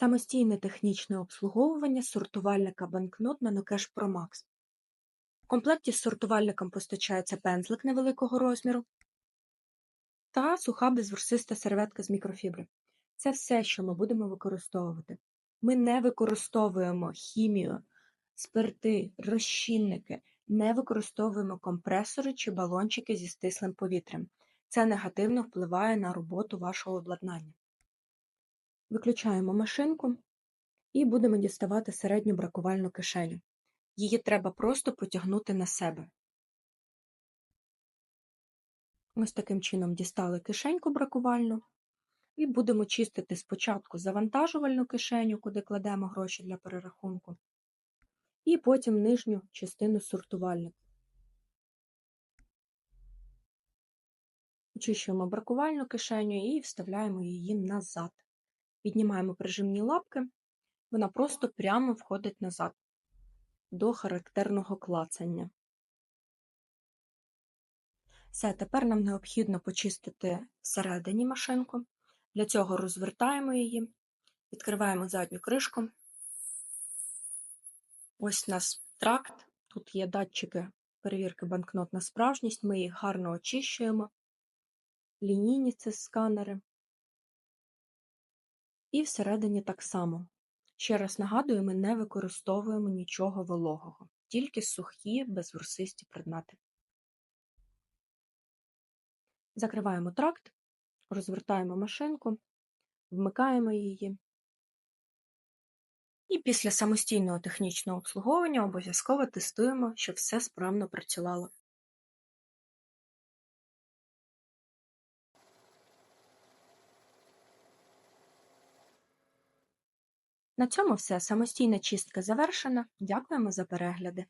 Самостійне технічне обслуговування сортувальника банкнот NanoCash Pro Max. В комплекті з сортувальником постачається пензлик невеликого розміру та суха безворсиста серветка з мікрофібри. Це все, що ми будемо використовувати. Ми не використовуємо хімію, спирти, розчинники, не використовуємо компресори чи балончики зі стислим повітрям. Це негативно впливає на роботу вашого обладнання. Виключаємо машинку і будемо діставати середню бракувальну кишеню. Її треба просто потягнути на себе. Ось таким чином дістали кишеньку бракувальну і будемо чистити спочатку завантажувальну кишеню, куди кладемо гроші для перерахунку, і потім нижню частину сортувальника. Очищуємо бракувальну кишеню і вставляємо її назад. Піднімаємо прижимні лапки, вона просто прямо входить назад до характерного клацання. Все, тепер нам необхідно почистити всередині машинку. Для цього розвертаємо її, відкриваємо задню кришку. Ось у нас тракт, тут є датчики перевірки банкнот на справжність, ми їх гарно очищуємо, лінійні це сканери. І всередині так само. Ще раз нагадую, ми не використовуємо нічого вологого, тільки сухі, безворсисті предмети. Закриваємо тракт, розвертаємо машинку, вмикаємо її. І після самостійного технічного обслуговування обов'язково тестуємо, щоб все справно працювало. На цьому все. Самостійна чистка завершена. Дякуємо за перегляди.